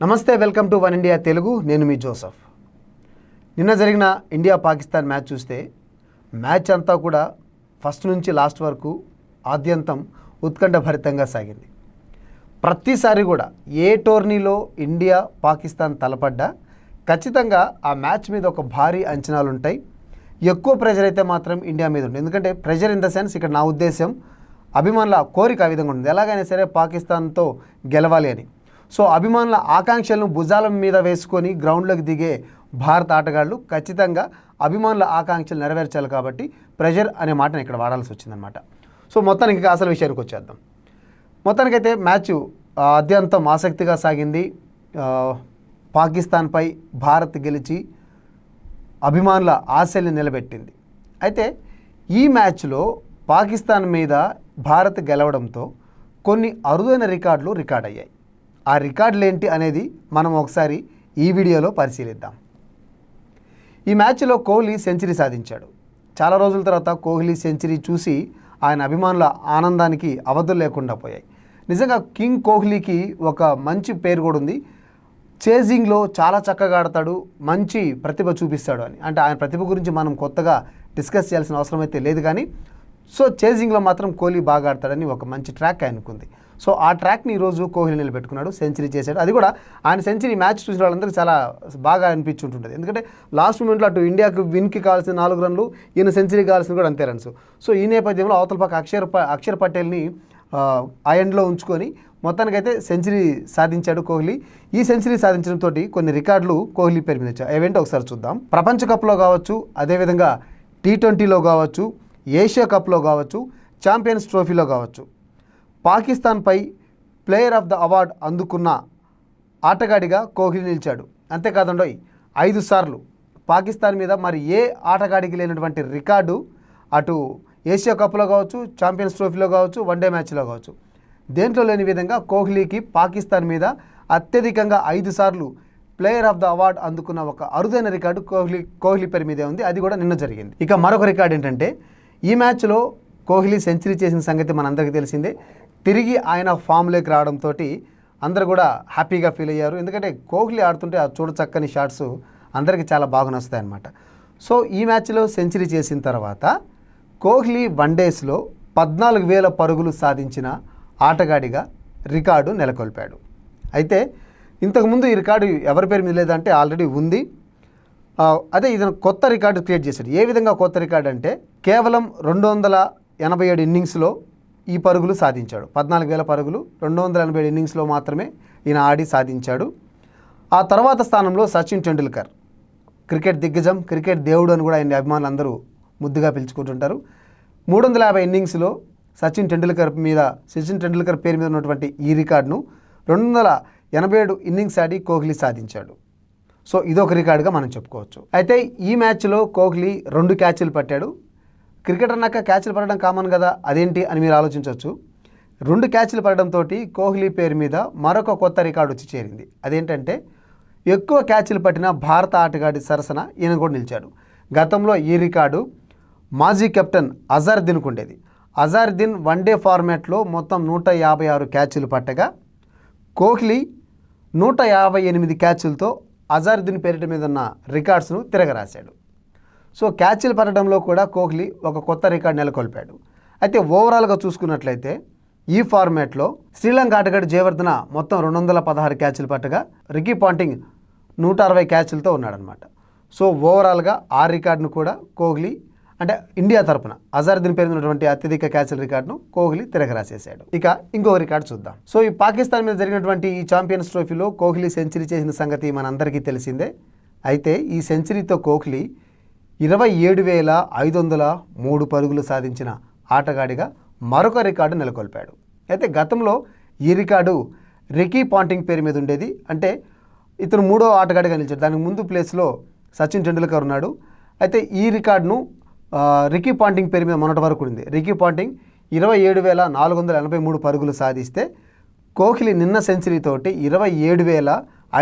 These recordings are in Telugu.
నమస్తే welcome to one India Telugu. నేను మీ జోసఫ్. నిన్న జరిగిన ఇండియా పాకిస్తాన్ మ్యాచ్ చూస్తే మ్యాచ్ అంతా కూడా ఫస్ట్ నుంచి లాస్ట్ వరకు ఆద్యంతం ఉత్కంఠభరితంగా సాగింది. ప్రతిసారి కూడా ఏ టోర్నీలో ఇండియా పాకిస్తాన్ తలపడ్డా ఖచ్చితంగా ఆ మ్యాచ్ మీద ఒక భారీ అంచనాలు ఉంటాయి ఎక్కువ ప్రెజర్ అయితే మాత్రం ఇండియా మీద ఉంటుంది. ఎందుకంటే ప్రెషర్ ఇన్ ద సెన్స్ ఇక్కడ నా ఉద్దేశం అభిమానుల కోరిక ఆ విధంగా ఉంటుంది. ఎలాగైనా సరే పాకిస్తాన్తో గెలవాలి అని. సో అభిమానుల ఆకాంక్షలను భుజాల మీద వేసుకొని గ్రౌండ్లోకి దిగే భారత ఆటగాళ్ళు ఖచ్చితంగా అభిమానుల ఆకాంక్షలు నెరవేర్చాలి కాబట్టి ప్రెషర్ అనే మాటను ఇక్కడ వాడాల్సి వచ్చిందనమాట సో మొత్తానికి అసలు విషయానికి వచ్చేద్దాం. మొత్తానికైతే మ్యాచ్ అత్యంతం ఆసక్తిగా సాగింది. పాకిస్తాన్పై భారత్ గెలిచి అభిమానుల ఆశల్ని నిలబెట్టింది. అయితే ఈ మ్యాచ్లో పాకిస్తాన్ మీద భారత్ గెలవడంతో కొన్ని అరుదైన రికార్డులు రికార్డ్ అయ్యాయి. ఆ రికార్డులు ఏంటి అనేది మనం ఒకసారి ఈ వీడియోలో పరిశీలిద్దాం. ఈ మ్యాచ్లో కోహ్లీ సెంచరీ సాధించాడు. చాలా రోజుల తర్వాత కోహ్లీ సెంచరీ చూసి ఆయన అభిమానుల ఆనందానికి అవధులు లేకుండా పోయాయి. నిజంగా కింగ్ కోహ్లీకి ఒక మంచి పేరు కూడా ఉంది. చేజింగ్లో చాలా చక్కగా ఆడతాడు మంచి ప్రతిభ చూపిస్తాడు అని. అంటే ఆయన ప్రతిభ గురించి మనం కొత్తగా డిస్కస్ చేయాల్సిన అవసరం అయితే లేదు కానీ సో చేజింగ్లో మాత్రం కోహ్లీ బాగా ఆడతాడని ఒక మంచి ట్రాక్ ఆయనకుంది. సో ఆ ట్రాక్ని ఈరోజు కోహ్లీ నిలబెట్టుకున్నాడు సెంచరీ చేశాడు. అది కూడా ఆయన సెంచరీ మ్యాచ్ చూసిన వాళ్ళందరికీ చాలా బాగా అనిపించుంటుంది ఎందుకంటే లాస్ట్ మూమెంట్లో అటు ఇండియాకు విన్కి కావాల్సిన నాలుగు రన్లు ఈయన సెంచరీ కావాల్సిన కూడా అంతే రన్స్. సో ఈ నేపథ్యంలో అవతల పక్క అక్షర్ అక్షర్ పటేల్ని ఆ, ఎండ్లో ఉంచుకొని మొత్తానికైతే సెంచరీ సాధించాడు కోహ్లీ. ఈ సెంచరీ సాధించడంతో కొన్ని రికార్డులు కోహ్లీ పేరు మీద వచ్చాయి. అవేంటో ఒకసారి చూద్దాం. ప్రపంచ కప్లో కావచ్చు అదేవిధంగా టీ ట్వంటీలో కావచ్చు ఏషియా కప్లో కావచ్చు ఛాంపియన్స్ ట్రోఫీలో కావచ్చు. పాకిస్తాన్పై ప్లేయర్ ఆఫ్ ద అవార్డు అందుకున్న ఆటగాడిగా కోహ్లీ నిలిచాడు. అంతేకాదండోయ్ ఐదు సార్లు. పాకిస్తాన్ మీద మరి ఏ ఆటగాడికి లేనటువంటి రికార్డు అటు ఏషియా కప్లో కావచ్చు ఛాంపియన్స్ ట్రోఫీలో కావచ్చు వన్డే మ్యాచ్లో కావచ్చు. దేంట్లో లేని విధంగా కోహ్లీకి పాకిస్తాన్ మీద అత్యధికంగా ఐదు సార్లు ప్లేయర్ ఆఫ్ ద అవార్డ్ అందుకున్న ఒక అరుదైన రికార్డు కోహ్లీ కోహ్లీ పేరు మీదే ఉంది. అది కూడా నిన్న జరిగింది. ఇక మరొక రికార్డు ఏంటంటే ఈ మ్యాచ్లో కోహ్లీ సెంచరీ చేసిన సంగతి మనందరికీ తెలిసిందే. తిరిగి ఆయన ఫామ్లోకి రావడంతో అందరూ కూడా హ్యాపీగా ఫీల్ అయ్యారు. ఎందుకంటే కోహ్లీ ఆడుతుంటే ఆ చూడ చక్కని షాట్స్ అందరికీ చాలా బాగా నచ్చుతాయి అన్నమాట. సో ఈ మ్యాచ్లో సెంచరీ చేసిన తర్వాత కోహ్లీ వన్డేస్లో పద్నాలుగు వేల పరుగులు సాధించిన ఆటగాడిగా రికార్డు నెలకొల్పాడు. అయితే ఇంతకుముందు ఈ రికార్డు ఎవరి పేరు మీద లేదంటే ఆల్రెడీ ఉంది. అదే ఇతను కొత్త రికార్డు క్రియేట్ చేశాడు. ఏ విధంగా కొత్త రికార్డు అంటే కేవలం రెండు వందల ఎనభై ఏడు ఇన్నింగ్స్లో ఈ పరుగులు సాధించాడు. పద్నాలుగు వేల పరుగులు రెండు వందల ఎనభై ఏడు ఇన్నింగ్స్లో మాత్రమే ఈయన ఆడి సాధించాడు. ఆ తర్వాత స్థానంలో సచిన్ టెండూల్కర్. క్రికెట్ దిగ్గజం క్రికెట్ దేవుడు అని కూడా ఆయన అభిమానులు అందరూ ముద్దుగా పిలుచుకుంటుంటారు. మూడు వందల యాభై ఇన్నింగ్స్లో సచిన్ టెండూల్కర్ మీద సచిన్ టెండూల్కర్ పేరు మీద ఉన్నటువంటి ఈ రికార్డును రెండు వందల ఎనభై ఏడు ఇన్నింగ్స్ ఆడి కోహ్లీ సాధించాడు. సో ఇదొక రికార్డుగా మనం చెప్పుకోవచ్చు. అయితే ఈ మ్యాచ్లో కోహ్లీ రెండు క్యాచ్లు పట్టాడు. క్రికెట్ అన్నాక క్యాచ్లు పడడం కామన్ కదా అదేంటి అని మీరు ఆలోచించవచ్చు రెండు క్యాచ్లు పడడంతో కోహ్లీ పేరు మీద మరొక కొత్త రికార్డు వచ్చి చేరింది. అదేంటంటే ఎక్కువ క్యాచ్లు పట్టిన భారత ఆటగాడి సరసన ఈయన కూడా నిలిచాడు. గతంలో ఈ రికార్డు మాజీ కెప్టెన్ అజారుద్దీన్కు ఉండేది. అజారుద్దీన్ వన్డే ఫార్మాట్లో మొత్తం నూట యాభై ఆరు క్యాచ్లు పట్టగా కోహ్లీ నూట యాభై ఎనిమిది క్యాచ్లతో అజారుద్దీన్ పేరిట మీద ఉన్న రికార్డ్స్ను తిరగరాశాడు. సో క్యాచ్లు పట్టడంలో కూడా కోహ్లీ ఒక కొత్త రికార్డ్ నెలకొల్పాడు. అయితే ఓవరాల్గా చూసుకున్నట్లయితే ఈ ఫార్మాట్లో శ్రీలంక ఆటగాడు జయవర్ధన మొత్తం రెండు వందల పదహారు క్యాచ్లు పట్టగా రికీ పాంటింగ్ నూట అరవై క్యాచ్లతో ఉన్నాడనమాట సో ఓవరాల్గా ఆ రికార్డును కూడా కోహ్లీ అంటే ఇండియా తరపున అజారుద్దీన్ పేరు అత్యధిక క్యాచ్ల రికార్డును కోహ్లీ తిరగరాసేశాడు. ఇక ఇంకో రికార్డు చూద్దాం. సో ఈ పాకిస్తాన్ మీద జరిగినటువంటి ఈ ఛాంపియన్స్ ట్రోఫీలో కోహ్లీ సెంచరీ చేసిన సంగతి మనందరికీ తెలిసిందే. అయితే ఈ సెంచరీతో కోహ్లీ ఇరవై ఏడు వేల ఐదు వందల మూడు పరుగులు సాధించిన ఆటగాడిగా మరొక రికార్డు నెలకొల్పాడు. అయితే గతంలో ఈ రికార్డు రికీ పాంటింగ్ పేరు మీద ఉండేది. అంటే ఇతను మూడో ఆటగాడిగా నిలిచాడు. దానికి ముందు ప్లేస్లో సచిన్ టెండూల్కర్ ఉన్నాడు. అయితే ఈ రికార్డును రికీ పాంటింగ్ పేరు మీద మొన్నటి వరకు ఉంది రికీ పాంటింగ్ ఇరవై ఏడు వేల నాలుగు వందల ఎనభై మూడు పరుగులు సాధిస్తే కోహ్లీ నిన్న సెంచరీతోటి ఇరవై ఏడు వేల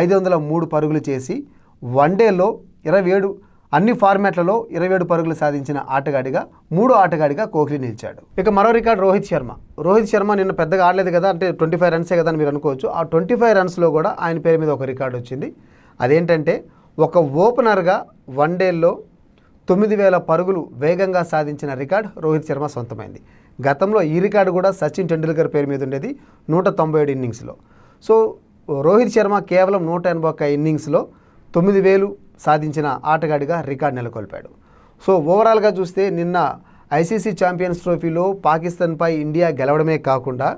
ఐదు వందల మూడు పరుగులు చేసి వన్డేలో ఇరవై ఏడు అన్ని ఫార్మాట్లలో ఇరవై ఏడు పరుగులు సాధించిన ఆటగాడిగా మూడో ఆటగాడిగా కోహ్లీ నిలిచాడు. ఇక మరో రికార్డు రోహిత్ శర్మ. రోహిత్ శర్మ నిన్న పెద్దగా ఆడలేదు కదా అంటే ట్వంటీ ఫైవ్ రన్సే కదా అని మీరు అనుకోవచ్చు. ఆ ట్వంటీ ఫైవ్ రన్స్లో కూడా ఆయన పేరు మీద ఒక రికార్డు వచ్చింది. అదేంటంటే ఒక ఓపెనర్గా వన్డేల్లో తొమ్మిది వేల పరుగులు వేగంగా సాధించిన రికార్డ్ రోహిత్ శర్మ సొంతమైంది. గతంలో ఈ రికార్డు కూడా సచిన్ టెండూల్కర్ పేరు మీద ఉండేది నూట తొంభై ఏడు ఇన్నింగ్స్లో. సో రోహిత్ శర్మ కేవలం నూట ఎనభై ఒక్క ఇన్నింగ్స్లో తొమ్మిది వేలు సాధించిన ఆటగాడిగా రికార్డు నెలకొల్పాడు. సో ఓవరాల్గా చూస్తే నిన్న ఐసీసీ ఛాంపియన్స్ ట్రోఫీలో పాకిస్తాన్పై ఇండియా గెలవడమే కాకుండా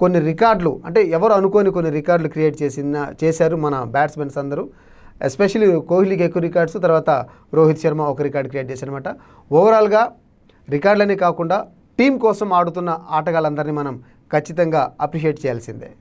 కొన్ని రికార్డులు అంటే ఎవరు అనుకోని కొన్ని రికార్డులు క్రియేట్ చేసిన చేశారు మన బ్యాట్స్మెన్స్ అందరూ. ఎస్పెషల్లీ కోహ్లీకి ఎక్కువ రికార్డ్స్ తర్వాత రోహిత్ శర్మ ఒక రికార్డ్ క్రియేట్ చేశారనమాట ఓవరాల్గా రికార్డులనే కాకుండా టీం కోసం ఆడుతున్న ఆటగాళ్ళందరినీ మనం ఖచ్చితంగా అప్రిషియేట్ చేయాల్సిందే.